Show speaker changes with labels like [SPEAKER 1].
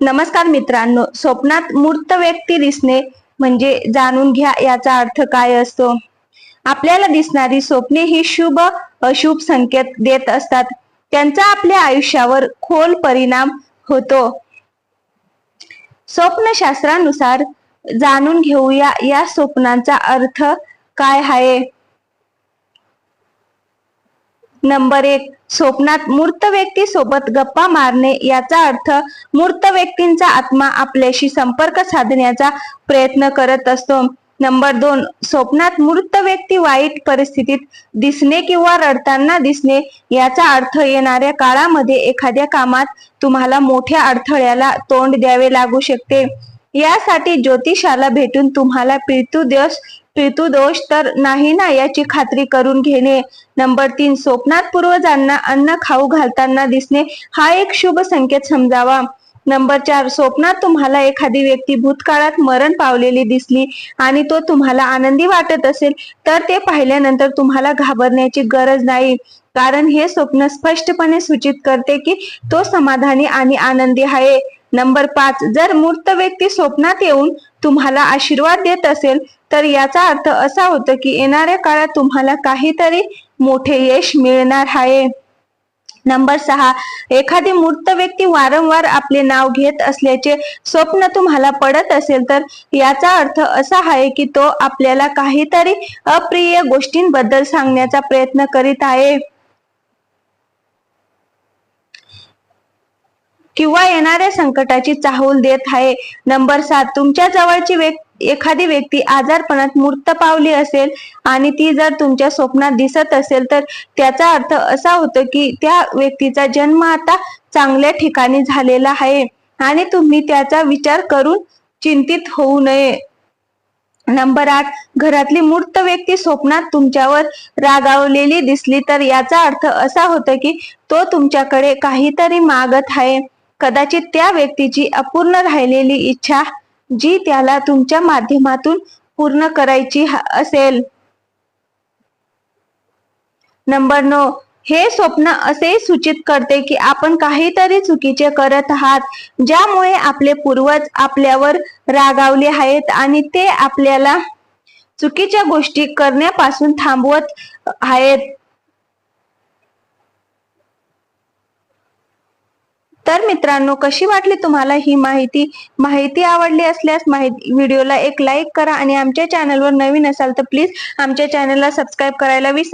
[SPEAKER 1] नमस्कार मित्रांनो स्वप्नात मूर्त व्यक्ती दिसणे म्हणजे जाणून घ्या याचा अर्थ काय असतो. आपल्याला दिसणारी स्वप्ने ही शुभ अशुभ संकेत देत असतात. त्यांचा आपल्या आयुष्यावर खोल परिणाम होतो. स्वप्नशास्त्रानुसार जाणून घेऊया या स्वप्नांचा अर्थ काय आहे. नंबर एक स्वप्नात मूर्त व्यक्ती सोबत गप्पा मारणे याचा अर्थ मूर्त व्यक्तींचा आत्मा आपल्याशी संपर्क साधण्याचा प्रयत्न करत असतो. नंबर दोन स्वप्नात मूर्त व्यक्ती वाईट परिस्थितीत दिसणे किंवा रडताना दिसणे याचा अर्थ येणाऱ्या काळामध्ये एखाद्या कामात तुम्हाला मोठ्या अडथळ्याला तोंड द्यावे लागू शकते. यासाठी ज्योतिषाला भेटून तुम्हाला पितृदोष पितृदोष तर नाही ना याची खात्री करून घेणे. नंबर तीन स्वप्नात पूर्वजांना अन्न खाऊ घालताना दिसणे हा एक शुभ संकेत समजावा. नंबर चार स्वप्नात तुम्हाला एखादी व्यक्ती भूतकाळात मरण पावलेली दिसली आणि तो तुम्हाला आनंदी वाटत असेल तर ते पाहिल्यानंतर तुम्हाला घाबरण्याची गरज नाही. कारण हे स्वप्न स्पष्टपणे सूचित करते की तो समाधानी आणि आनंदी आहे. नंबर पाच जर मूर्त व्यक्ती स्वप्नात येऊन तुम्हाला आशीर्वाद देत असेल तर याचा अर्थ असा होतो की येणाऱ्या काळात तुम्हाला काहीतरी मोठे यश मिळणार आहे. नंबर सहा एखादी मूर्त व्यक्ती वारंवार आपले नाव घेत असल्याचे स्वप्न तुम्हाला पडत असेल तर याचा अर्थ असा आहे की तो आपल्याला काहीतरी अप्रिय गोष्टींबद्दल सांगण्याचा प्रयत्न करीत आहे. किंवा येणाऱ्या संकटाची चाहूल देत आहे. नंबर सात तुमच्या जवळची व्यक्ती एखादी व्यक्ती आजारपणात मूर्त पावली असेल आणि ती जर तुमच्या स्वप्नात दिसत असेल तर त्याचा अर्थ असा होतो की त्या व्यक्तीचा जन्म आता चांगल्या ठिकाणी झालेला आहे आणि तुम्ही त्याचा विचार करून चिंतित होऊ नये. नंबर आठ घरातली मूर्त व्यक्ती स्वप्नात तुमच्यावर रागावलेली दिसली तर याचा अर्थ असा होतो की तो तुमच्याकडे काहीतरी मागत आहे. कदाचित त्या व्यक्तीची अपूर्ण राहिलेली इच्छा जी त्याला तुमच्या माध्यमातून पूर्ण करायची असेल. नंबर नऊ हे स्वप्न असे सूचित करते की आपण काहीतरी चुकीचे करत आहात ज्यामुळे आपले पूर्वज आपल्यावर रागावले आहेत आणि ते आपल्याला चुकीच्या गोष्टी करण्यापासून थांबवत आहेत. तर मित्रांनो कशी वाटली तुम्हाला ही माहिती? माहिती आवडली असल्यास माहिती व्हिडिओला एक लाईक करा आणि आमच्या चॅनलवर नवीन असाल तर प्लीज आमच्या चॅनलला सबस्क्राईब करायला विसरू